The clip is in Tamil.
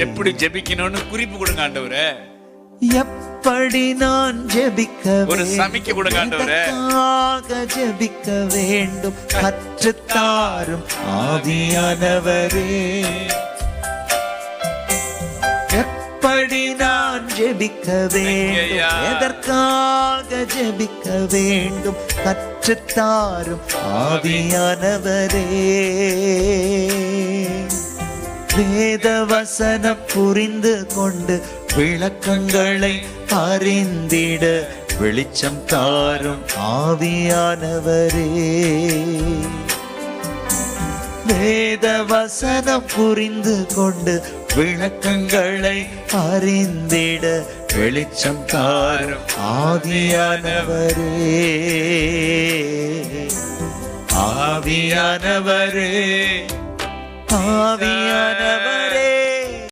எப்படி ஜெபிக்கணும்னு குறிப்பு கொடுங்க ஆண்டவரே எப்படி நான் ஜெபிக்க ஒரு? சமிக்கை கொடுங்க ஆண்டவரே. ஜெபிக்க வேண்டும் கற்றுத்தாரும் ஆவியானவரே எப்படி நான் ஜெபிக்க வேண்டும். எதற்காக ஜெபிக்க வேண்டும் கற்றுத்தாரும் ஆவியானவரே வேத வசனம் புரிந்து கொண்டு விளக்கங்களை அறிந்திட வெளிச்சம் தாரும் ஆவியானவரே. வேத வசனம் புரிந்து கொண்டு விளக்கங்களை அறிந்திட வெளிச்சம் தாரும் ஆவியானவரே. ஆவியானவரே. ஆவியான